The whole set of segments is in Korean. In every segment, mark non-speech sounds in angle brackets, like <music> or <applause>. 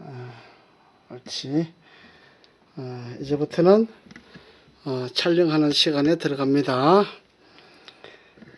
어, 옳지. 어, 이제부터는 어, 촬영하는 시간에 들어갑니다.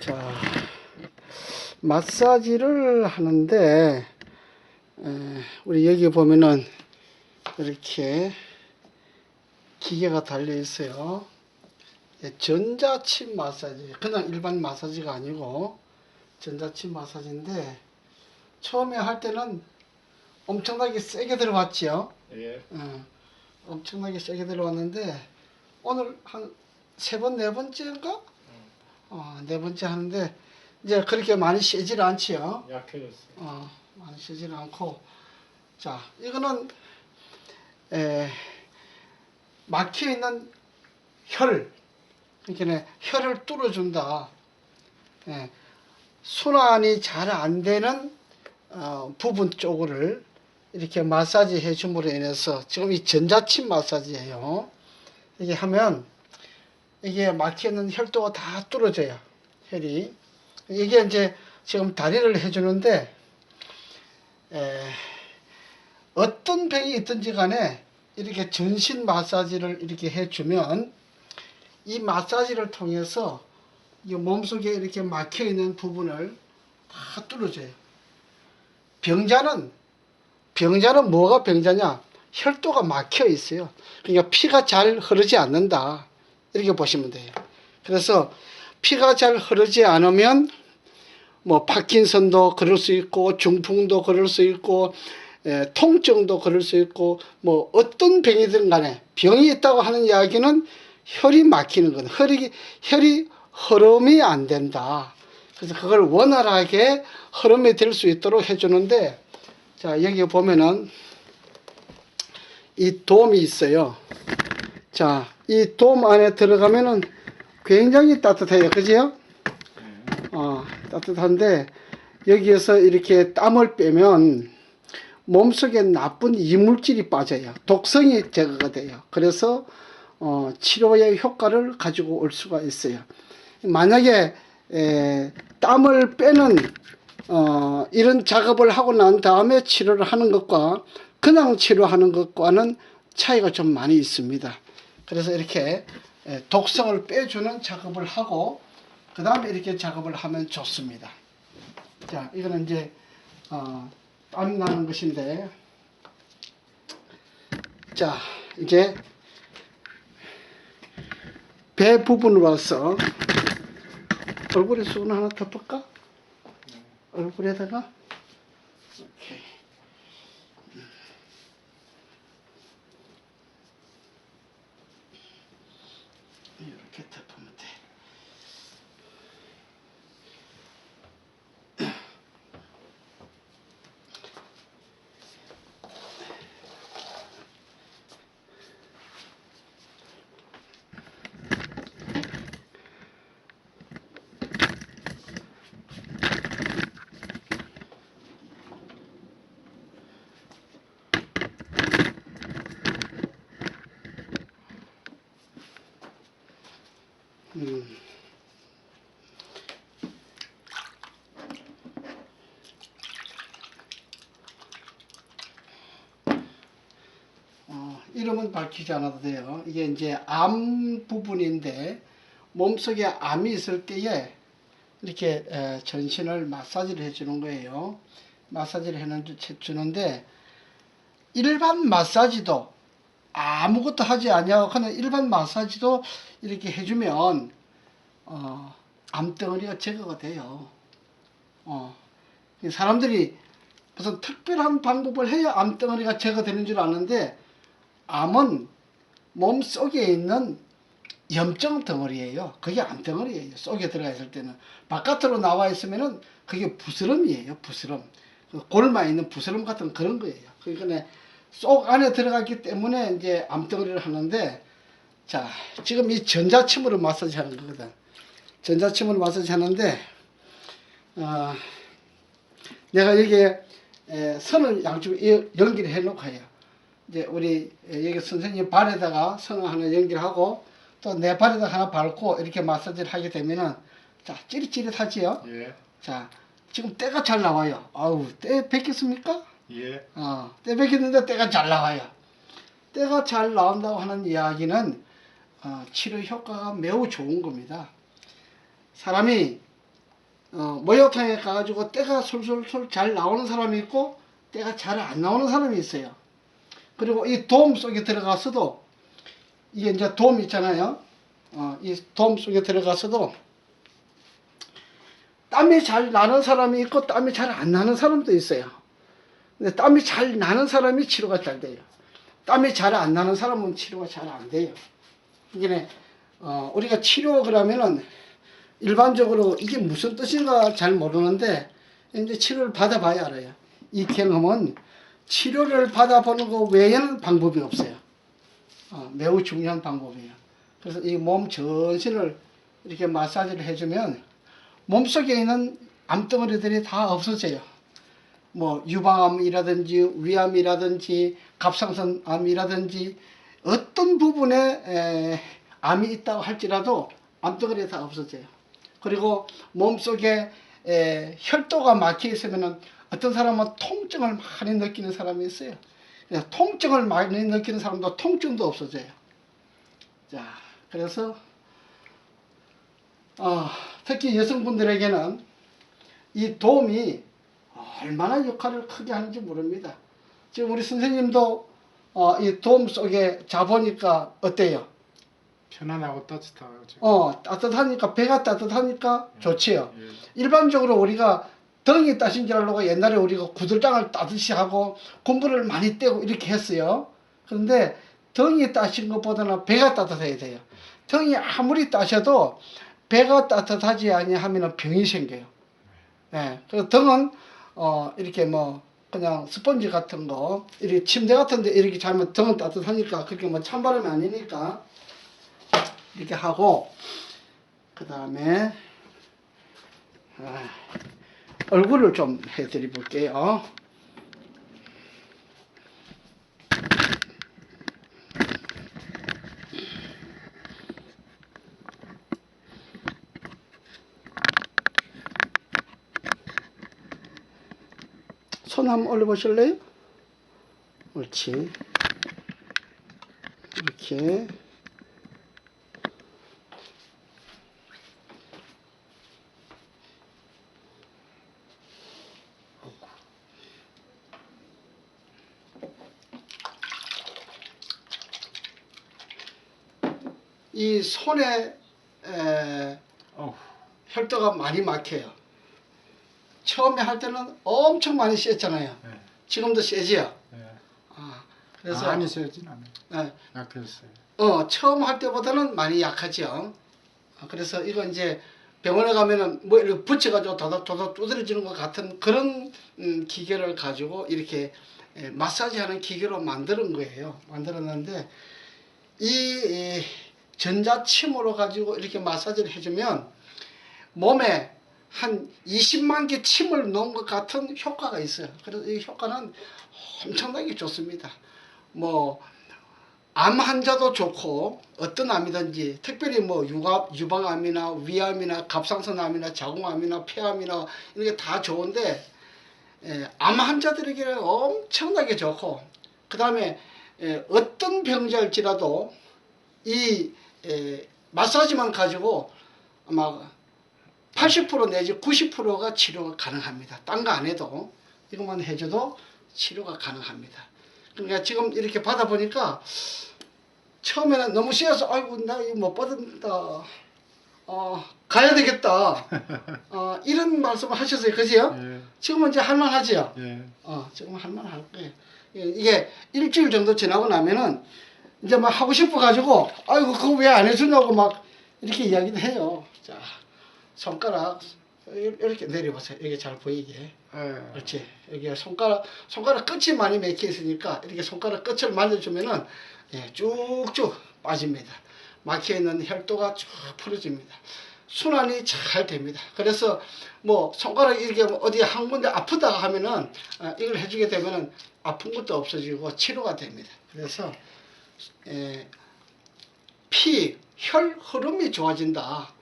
자, 마사지를 하는데 에, 우리 여기 보면은 이렇게 기계가 달려 있어요. 예, 전자침 마사지. 그냥 일반 마사지가 아니고 전자침 마사지인데 처음에 할 때는 엄청나게 세게 들어왔지요. 예. 어, 엄청나게 세게 들어왔는데 오늘 한 세 번 네 번째인가? 어, 네 번째 하는데 이제 그렇게 많이 세질 않지요. 약해졌어. 어, 많이 세질 않고 자 이거는 에, 막혀 있는 혈 그러니까 혈을 뚫어준다. 예, 순환이 잘 안 되는 어, 부분 쪽을 이렇게 마사지 해줌으로 인해서 지금 이 전자침 마사지예요. 이게 하면 이게 막혀 있는 혈도가 다 뚫어져요. 혈이 이게 이제 지금 다리를 해주는데 에, 어떤 병이 있든지 간에 이렇게 전신 마사지를 이렇게 해주면 이 마사지를 통해서 이 몸속에 이렇게 막혀 있는 부분을 다 뚫어줘요. 병자는 병자는 뭐가 병자냐? 혈도가 막혀 있어요. 그러니까 피가 잘 흐르지 않는다. 이렇게 보시면 돼요. 그래서 피가 잘 흐르지 않으면 뭐 파킨슨도 그럴 수 있고 중풍도 그럴 수 있고 에, 통증도 그럴 수 있고 뭐 어떤 병이든 간에 병이 있다고 하는 이야기는 혈이 막히는 건 혈이 혈이 흐름이 안 된다. 그래서 그걸 원활하게 흐름이 될 수 있도록 해주는데 자 여기 보면은 이 돔이 있어요. 자이 돔 안에 들어가면은 굉장히 따뜻해요. 그지요? 어, 따뜻한데 여기에서 이렇게 땀을 빼면 몸속에 나쁜 이물질이 빠져요. 독성이 제거가 돼요. 그래서 어, 치료의 효과를 가지고 올 수가 있어요. 만약에 에, 땀을 빼는 어, 이런 작업을 하고 난 다음에 치료를 하는 것과 그냥 치료하는 것과는 차이가 좀 많이 있습니다. 그래서 이렇게 에, 독성을 빼주는 작업을 하고 그 다음에 이렇게 작업을 하면 좋습니다. 자, 이거는 이제 어, 땀 나는 것인데 자, 이제 배 부분으로 와서 얼굴에 수건 하나 덮을까? 얼굴에다가 오케이. 이렇게 덮으면 돼. 음. 어, 이름은 밝히지 않아도 돼요. 이게 이제 암 부분인데 몸속에 암이 있을 때에 이렇게 에, 전신을 마사지를 해주는 거예요. 마사지를 해주는데 일반 마사지도 아무것도 하지 아니하고 그냥 일반 마사지도 이렇게 해주면 어, 암덩어리가 제거가 돼요. 어, 이 사람들이 무슨 특별한 방법을 해야 암덩어리가 제거되는 줄 아는데 암은 몸 속에 있는 염증 덩어리예요. 그게 암덩어리예요. 속에 들어가 있을 때는 바깥으로 나와 있으면은 그게 부스럼이에요. 부스럼. 그 골마 있는 부스럼 같은 그런 거예요. 그러니까 속 안에 들어갔기 때문에 이제 암덩어리를 하는데 자 지금 이 전자침으로 마사지 하는 거거든. 전자침으로 마사지 하는데 어, 내가 여기에 에, 선을 양쪽 연기를 해놓고 해요. 이제 우리 여기 선생님 발에다가 선을 하나 연결하고 또 내 발에다 하나 밟고 이렇게 마사지를 하게 되면은 자 찌릿찌릿하지요. 예. 자 지금 때가 잘 나와요. 아우 때 뵙겠습니까? 예. 어, 때 뺏겼는데 때가 잘 나와요. 때가 잘 나온다고 하는 이야기는 어, 치료 효과가 매우 좋은 겁니다. 사람이 어, 목욕탕에 가가지고 때가 솔솔솔 잘 나오는 사람이 있고 때가 잘 안 나오는 사람이 있어요. 그리고 이 도움 속에 들어가서도 이게 이제 도움 있잖아요. 어, 이 도움 속에 들어가서도 땀이 잘 나는 사람이 있고 땀이 잘 안 나는 사람도 있어요. 근데 땀이 잘 나는 사람이 치료가 잘 돼요. 땀이 잘 안 나는 사람은 치료가 잘 안 돼요. 이게 어, 우리가 치료 그러면은 일반적으로 이게 무슨 뜻인가 잘 모르는데 이제 치료를 받아봐야 알아요. 이 경험은 치료를 받아보는 것 외에는 방법이 없어요. 어, 매우 중요한 방법이에요. 그래서 이 몸 전신을 이렇게 마사지를 해주면 몸속에 있는 암덩어리들이 다 없어져요. 뭐 유방암이라든지 위암이라든지 갑상선암이라든지 어떤 부분에 에, 암이 있다고 할지라도 암덩어리 다 없어져요. 그리고 몸속에 에, 혈도가 막혀 있으면은 어떤 사람은 통증을 많이 느끼는 사람이 있어요. 통증을 많이 느끼는 사람도 통증도 없어져요. 자, 그래서 어, 특히 여성분들에게는 이 도움이 얼마나 역할을 크게 하는지 모릅니다. 지금 우리 선생님도 어, 이 도움 속에 자보니까 어때요? 편안하고 따뜻하고. 어, 따뜻하니까, 배가 따뜻하니까 좋지요. 예. 일반적으로 우리가 덩이 따신 줄 알고 옛날에 우리가 구들장을 따듯이 하고 군부를 많이 떼고 이렇게 했어요. 그런데 덩이 따신 것보다는 배가 따뜻해야 돼요. 덩이 아무리 따셔도 배가 따뜻하지 아니하면 병이 생겨요. 예. 그래서 등은 어 이렇게 뭐 그냥 스펀지 같은 거 이렇게 침대 같은데 이렇게 자면 등은 따뜻하니까 그렇게 뭐 찬바람이 아니니까 이렇게 하고 그 다음에 아, 얼굴을 좀 해드려 볼게요. 손 한번 올려보실래요? 옳지. 이렇게. 이 손에 에, 혈도가 많이 막혀요. 처음에 할 때는 엄청 많이 씻었잖아요. 예. 지금도 세지요. 예. 아, 그래서 많이 세진 않아요. 예, 약했어요. 어, 처음 할 때보다는 많이 약하죠. 아, 그래서 이거 이제 병원에 가면은 뭐 이렇게 붙여가지고 도덕도덕 두드려지는 것 같은 그런 음, 기계를 가지고 이렇게 예, 마사지하는 기계로 만드는 거예요. 만들었는데 이, 이 전자침으로 가지고 이렇게 마사지를 해주면 몸에 한 20만 개 침을 넣은 것 같은 효과가 있어요. 그래서 이 효과는 엄청나게 좋습니다. 뭐 암 환자도 좋고 어떤 암이든지 특별히 뭐 유가, 유방암이나 위암이나 갑상선암이나 자궁암이나 폐암이나 이런 게 다 좋은데 예, 암 환자들에게는 엄청나게 좋고 그 다음에 어떤 병자일지라도 이 에, 마사지만 가지고 아마 80% 내지 90%가 치료가 가능합니다. 딴 거 안 해도 이것만 해줘도 치료가 가능합니다. 그러니까 지금 이렇게 받아보니까 처음에는 너무 쉬어서 아이고 나 이거 못 받는다. 어 가야 되겠다. <laughs> 어 이런 말씀을 하셨어요, 그지요? 예. 지금은 이제 할만하지요. 예. 어 지금은 할만할 거예요. 이게- 이게 일주일 정도 지나고 나면은 이제 막 하고 싶어 가지고 아이고 그거 왜 안 해주냐고 막 이렇게 이야기도 해요. 자 손가락 이렇게 내려보세요. 이게 잘 보이게. 예. 그렇지. 여기 손가락 손가락 끝이 많이 맥혀 있으니까 이렇게 손가락 끝을 만져주면은 예, 쭉쭉 빠집니다. 막혀 있는 혈도가 쭉 풀어집니다. 순환이 잘 됩니다. 그래서 뭐 손가락 이렇게 뭐 어디 한 군데 아프다가 하면은 아, 이걸 해주게 되면은 아픈 것도 없어지고 치료가 됩니다. 그래서 예, 피, 혈 흐름이 좋아진다.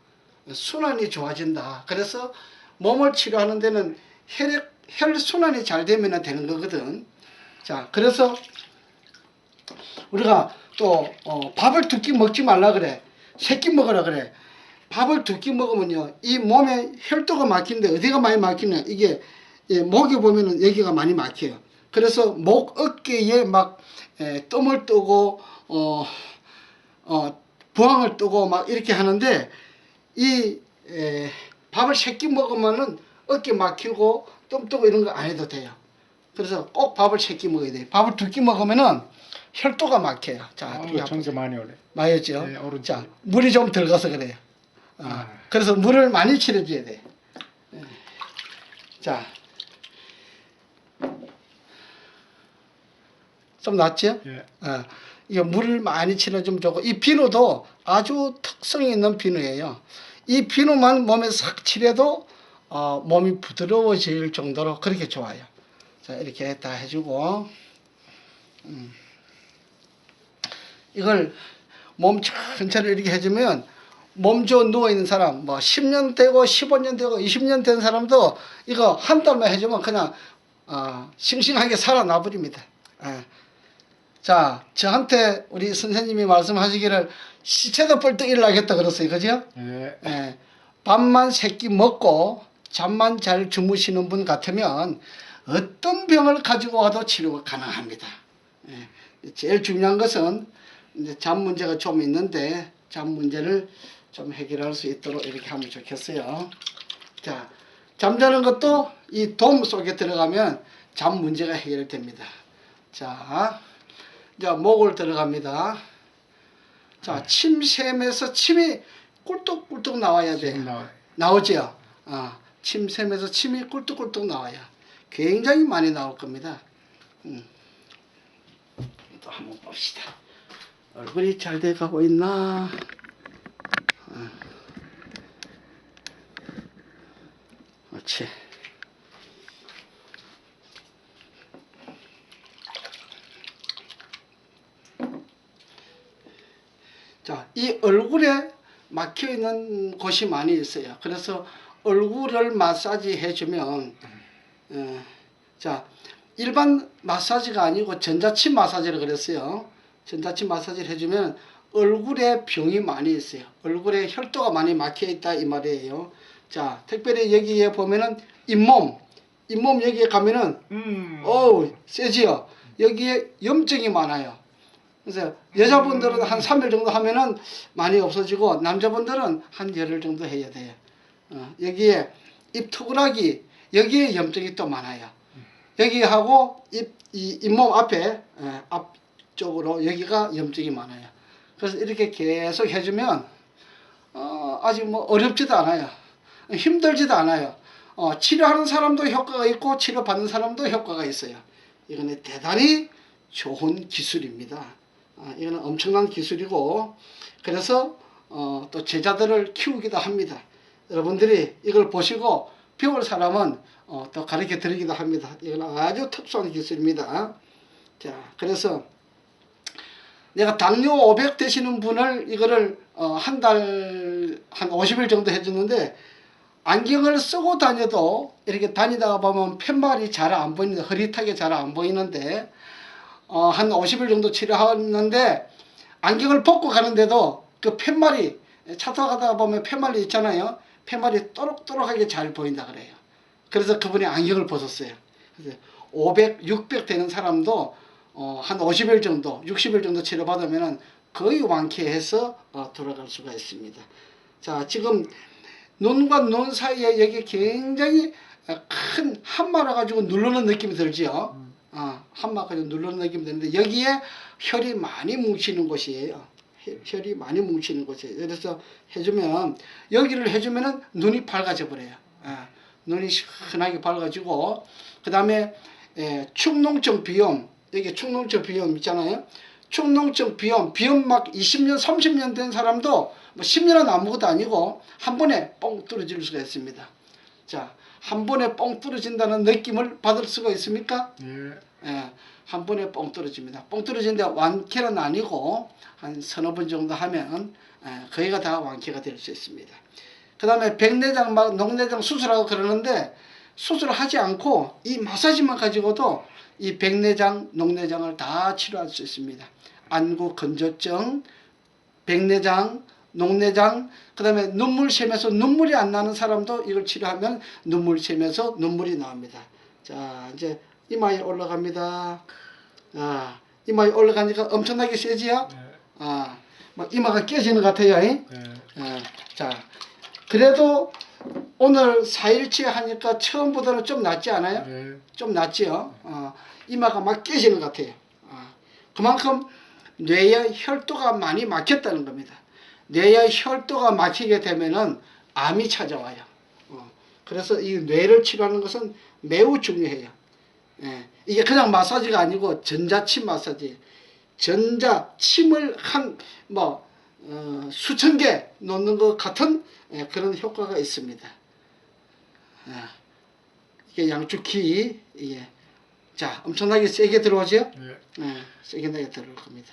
순환이 좋아진다. 그래서 몸을 치료하는 데는 혈액 혈 순환이 잘 되면 되는 거거든. 자, 그래서 우리가 또 어, 밥을 두 끼 먹지 말라 그래. 세 끼 먹으라 그래. 밥을 두 끼 먹으면요, 이 몸에 혈도가 막히는데 어디가 많이 막히냐? 이게 예, 목에 보면은 여기가 많이 막혀요. 그래서 목 어깨에 막 에, 뜸을 뜨고 어, 어, 부항을 뜨고 막 이렇게 하는데 이 에, 밥을 세끼 먹으면은 어깨 막히고 뜸 뜨고 이런 거 안 해도 돼요. 그래서 꼭 밥을 세끼 먹어야 돼요. 밥을 두 끼 먹으면은 혈도가 막혀요. 자, 아, 전개 많이 오래. 많이였죠. 네, 오른쪽. 자, 물이 좀 들어가서 그래요. 어, 아. 그래서 물을 많이 치러줘야 돼. 예. 자, 좀 낫죠? 예. 어, 물을 많이 치러주면 좋고 이 비누도 아주 특성이 있는 비누예요. 이 비누만 몸에 싹 칠해도 어, 몸이 부드러워질 정도로 그렇게 좋아요. 자 이렇게 다 해주고 음. 이걸 몸 천천히 이렇게 해주면 몸 좋은 누워 있는 사람 뭐 10년 되고 15년 되고 20년 된 사람도 이거 한 달만 해주면 그냥 어, 싱싱하게 살아나 버립니다. 예. 자, 저한테 우리 선생님이 말씀하시기를 시체도 벌떡 일어나겠다 그랬어요. 그죠? 예. 예. 밥만 세끼 먹고 잠만 잘 주무시는 분 같으면 어떤 병을 가지고 와도 치료가 가능합니다. 예. 제일 중요한 것은 이제 잠 문제가 좀 있는데 잠 문제를 좀 해결할 수 있도록 이렇게 하면 좋겠어요. 자, 잠자는 것도 이 돔 속에 들어가면 잠 문제가 해결됩니다. 자, 자 목을 들어갑니다. 자, 침샘에서 침이 꿀떡꿀떡 나와야. 지금 나와요. 나오죠. 아, 침샘에서 침이 꿀떡꿀떡 나와요. 굉장히 많이 나올 겁니다. 음. 또 한번 봅시다. 얼굴이 잘 돼가고 있나? 아. 그렇지. 자, 이 얼굴에 막혀 있는 곳이 많이 있어요. 그래서 얼굴을 마사지 해주면, 어, 자, 일반 마사지가 아니고 전자침 마사지를 그랬어요. 전자침 마사지를 해주면 얼굴에 병이 많이 있어요. 얼굴에 혈도가 많이 막혀 있다 이 말이에요. 자, 특별히 여기에 보면은 잇몸, 잇몸 여기에 가면은 음. 어우 세지요. 여기에 염증이 많아요. 그래서 여자분들은 한 3일 정도 하면은 많이 없어지고 남자분들은 한 열흘 정도 해야 돼요. 어, 여기에 입 투구락이 여기에 염증이 또 많아요. 여기하고 입, 이 잇몸 앞에 예, 앞쪽으로 여기가 염증이 많아요. 그래서 이렇게 계속 해주면 어, 아직 뭐 어렵지도 않아요. 힘들지도 않아요. 어, 치료하는 사람도 효과가 있고 치료받는 사람도 효과가 있어요. 이거는 대단히 좋은 기술입니다. 아, 이거는 엄청난 기술이고 그래서 어, 또 제자들을 키우기도 합니다. 여러분들이 이걸 보시고 배울 사람은 어, 또 가르쳐 드리기도 합니다. 이건 아주 특수한 기술입니다. 자, 그래서 내가 당뇨 500 되시는 분을 이거를 어, 한 달, 한 50일 정도 해주는데 안경을 쓰고 다녀도 이렇게 다니다가 보면 팻말이 잘 안 보이는데 흐릿하게 잘 안 보이는데 어, 한 50일 정도 치료하는데 안경을 벗고 가는데도 그 팻말이 차 타고 가다가 보면 팻말이 있잖아요. 팻말이 또록또록하게 잘 보인다 그래요. 그래서 그분이 안경을 벗었어요. 그래서 500, 600 되는 사람도 어, 한 50일 정도, 60일 정도 치료받으면 거의 완쾌해서 어, 돌아갈 수가 있습니다. 자, 지금 눈과 눈 사이에 여기 굉장히 어, 큰 한 마라 가지고 누르는 느낌이 들지요. 아, 한마 가지고 누르는 느낌이 드는데 여기에 혈이 많이 뭉치는 곳이에요. 혈- 혈이 많이 뭉치는 곳이에요. 그래서 해주면 여기를 해주면은 눈이 밝아져 버려요. 아, 눈이 시원하게 밝아지고 그 다음에 축농증 비염 여기 축농증 비염 있잖아요. 축농증 비염 비염 막 20년 30년 된 사람도 뭐 10년은 아무것도 아니고 한 번에 뻥 뚫어질 수가 있습니다. 자, 한 번에 뻥 뚫어진다는 느낌을 받을 수가 있습니까? 예. 예, 한 번에 뻥 떨어집니다. 뻥 떨어지는데 완쾌는 아니고 한 서너 번 정도 하면 예, 거의가 다 완쾌가 될 수 있습니다. 그 다음에 백내장 막 녹내장 수술하고 그러는데 수술을 하지 않고 이 마사지만 가지고도 이 백내장, 녹내장을 다 치료할 수 있습니다. 안구 건조증, 백내장, 녹내장, 그 다음에 눈물 샘에서 눈물이 안 나는 사람도 이걸 치료하면 눈물 샘에서 눈물이 나옵니다. 자, 이제 이마에 올라갑니다. 아, 이마에 올라가니까 엄청나게 세지요? 네. 아, 막 이마가 깨지는 것 같아요. 잉? 네. 아, 자, 그래도 오늘 4일치 하니까 처음보다는 좀 낫지 않아요? 네. 좀 낫지요. 어, 이마가 막 깨지는 것 같아요. 어, 그만큼 뇌의 혈도가 많이 막혔다는 겁니다. 뇌의 혈도가 막히게 되면은 암이 찾아와요. 어, 그래서 이 뇌를 치료하는 것은 매우 중요해요. 예, 이게 그냥 마사지가 아니고 전자침 마사지. 전자 침을 한뭐 어, 수천 개 놓는 것 같은 예, 그런 효과가 있습니다. 아, 이게 양축키 이게 자 엄청나게 세게 들어오죠? 네. 네, 세게 나게 들어올 겁니다.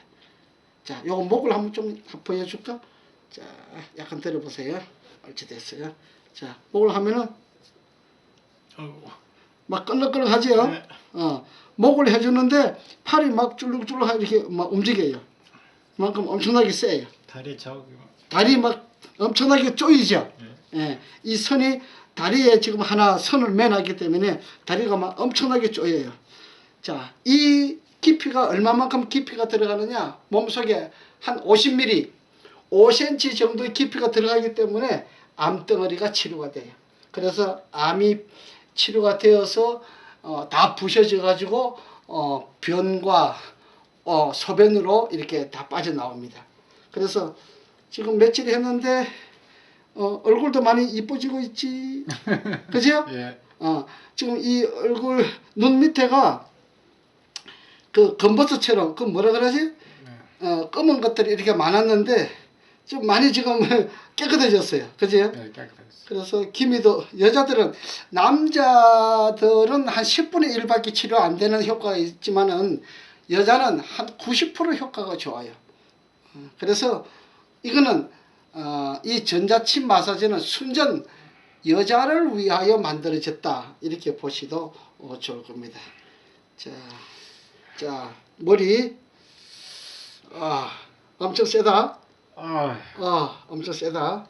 자, 요거 목을 한번 좀 보여줄까? 자, 약간 들어보세요. 옳지 됐어요. 자, 목을 하면은. 막 끌렁끌렁하지요? 네. 어, 목을 해주는데 팔이 막 줄룩줄룩 이렇게 막 움직여요. 그만큼 엄청나게 세요. 다리 저기. 다리 막 엄청나게 쪼이죠? 네. 예, 이 선이 다리에 지금 하나 선을 매놨기 때문에 다리가 막 엄청나게 쪼여요. 자, 이 깊이가 얼마만큼 깊이가 들어가느냐? 몸속에 한 50mm, 5cm 정도의 깊이가 들어가기 때문에 암덩어리가 치료가 돼요. 그래서 암이 치료가 되어서 어, 다 부셔져 가지고 어, 변과 어, 소변으로 이렇게 다 빠져나옵니다. 그래서 지금 며칠 했는데 어, 얼굴도 많이 이뻐지고 있지. <laughs> 그죠? 예. 어, 지금 이 얼굴 눈 밑에가 그 검버섯처럼 그 뭐라 그러지? 네. 어, 검은 것들이 이렇게 많았는데 좀 많이 지금 <laughs> 깨끗해졌어요. 그죠? 네, 깨끗했어. 그래서 기미도 여자들은 남자들은 한 10분의 1밖에 치료 안 되는 효과가 있지만은 여자는 한 90% 효과가 좋아요. 어, 그래서 이거는 어, 이 전자침 마사지는 순전 여자를 위하여 만들어졌다 이렇게 보시도 어, 좋을 겁니다. 자, 자 머리 아 엄청 세다. 아, 아 엄청 세다.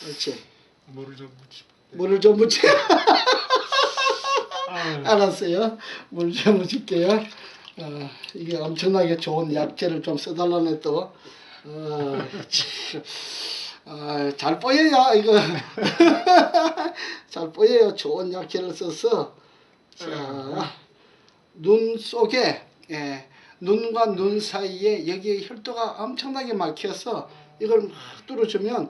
그렇지. 물을 좀 묻히. 물을 좀 묻혀. <laughs> 아, 알았어요. 물 좀 묻힐게요. 어, 이게 엄청나게 좋은 약재를 좀 써달라네 또. 어, 참. 아, 잘 보여요 이거. <laughs> 잘 보여요. 좋은 약재를 써서. 자, 눈 속에 예, 눈과 눈 사이에 여기에 혈도가 엄청나게 막혀서 이걸 막 뚫어주면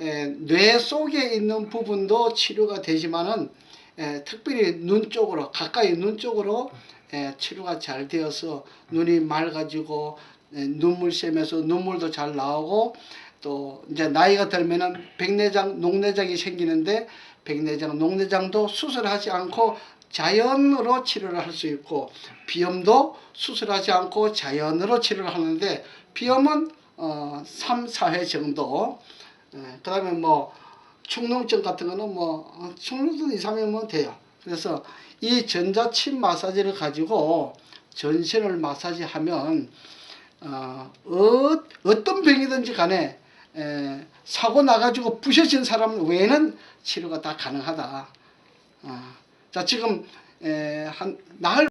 예, 뇌 속에 있는 부분도 치료가 되지만은 예, 특별히 눈 쪽으로 가까이 눈 쪽으로 예, 치료가 잘 되어서 눈이 맑아지고 예, 눈물 샘에서 눈물도 잘 나오고 또 이제 나이가 들면은 백내장, 녹내장이 생기는데 백내장, 녹내장도 수술하지 않고 자연으로 치료를 할 수 있고 비염도 수술하지 않고 자연으로 치료를 하는데 비염은 어 3, 4회 정도 예, 그다음에 뭐 축농증 같은 거는 뭐 어, 축농증 이상이면 돼요. 그래서 이 전자침 마사지를 가지고 전신을 마사지하면 어, 어 어 떤 병이든지 간에 에, 사고 나가지고 부셔진 사람 외에는 치료가 다 가능하다. 어, 자 지금 에, 한 나흘